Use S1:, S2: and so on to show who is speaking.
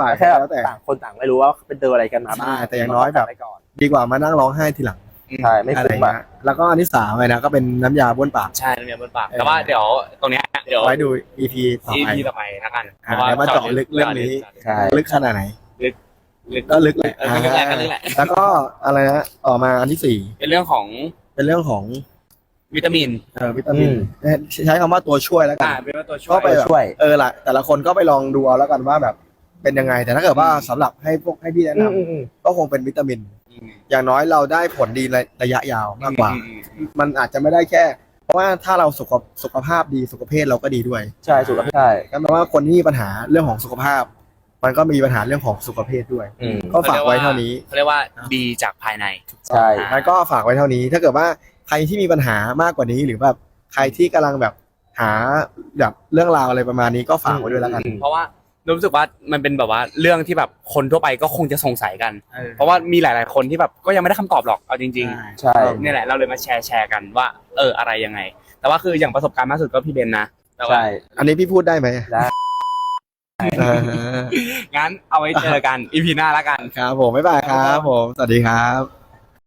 S1: ฝ่าย
S2: แค่
S1: แล้วแต่
S2: ต่างคนต่างไม่รู้ว่าเป็นเจออะไรกันมาบ้าง
S1: ใช่แต่อย่างน้อยแบบ
S2: ไปก่อน
S1: ดีกว่ามานั่งร้องไห้ทีหลัง
S2: ใช่ไม่
S1: อะไร
S2: คุ้ม
S1: เงี้
S2: อะ
S1: ยแล้วก็อันที่สามเลยนะก็เป็นน้ำยาบ้วนปาก
S3: ใช่น้ำยาบนปาก
S1: เออ
S3: แต่ว่าเดี๋ยวตรงเนี้ยเดี๋ยว
S1: ไว้ดู EP ต่อ
S3: อี
S1: ไป
S3: พีต่อไปแล้วกัน
S1: อ่าเดี๋ยวมาเจาะลึกเรื่องนี้
S2: ใช่
S1: ลึกขนาดไหน
S3: ลึก
S1: ก็ลึกแหละ
S3: เออก็ลึกแหละก็ลึกแหละ
S1: แล้วก็อะไรนะต่อมาอันที่สี่
S3: เป็นเรื่องของ
S1: เป็นเรื่องของ
S3: วิตามิน
S1: เอ่อวิตามินใช้คำว่าตัวช่วยแล้วกั
S3: อ่านเป็นว่าตัวช่ว
S1: ก็
S3: ย
S1: ไปแบบ
S2: ช่วย
S1: เออละแต่ละคนก็ไปลองดูเอาแล้วกันว่าแบบ เป็นยังไง แต่ถ้าเกิดว่าสำหรับให้พวกให้พี่แนะนำก็คงเป็นวิตามิน
S3: อืม
S1: อย่างน้อยเราได้ผลดีในระยะยาวมากกว่า
S3: อืมอืม
S1: มันอาจจะไม่ได้แค่ เพราะว่าถ้าเราสุขสุขภาพดีสุขภาพเราก็ดีด้วย
S2: ใช่สุดใช่
S1: นั่นแปลว่าคนที่มีปัญหาเรื่องของสุขภาพ มันก็มีปัญหาเรื่องของสุขภาพด้วย
S2: อืม
S1: ก็ฝากไว้เท่านี้
S3: เขาเรียกว่าดีจากภายใน
S2: ใช่
S1: งั้นก็ฝากไว้เท่านี้ ถ้าเกิดว่าใครที่มีปัญหามากกว่านี้หรือแบบใครที่กำลังแบบหาแบบเรื่องราวอะไรประมาณนี้ก็ฝากไว้ด้วยแล้วกัน
S3: เพราะว่า รู้สึกว่ามันเป็นแบบว่าเรื่องที่แบบคนทั่วไปก็คงจะสงสัยกัน เพราะว่ามีหลาย ๆ คนที่แบบก็ยังไม่ได้คำตอบหรอกเอาจริง
S2: ใช่
S3: ๆเนี่ยแหละเราเลยมาแชร์แชร์กันว่า เอออะไรยังไง แต่ว่าคืออย่างประสบการณ์ล่าสุดก็พี่เบนนะแต่ว่า
S2: ใช่
S1: อันนี้พี่พูดได้ไหม
S2: ได้
S1: เออ
S3: งั้นเอาไว้เจอกันอีพีหน้าแล้วกัน
S1: ครับผมบ๊ายบายครับผมสวัสดีครับ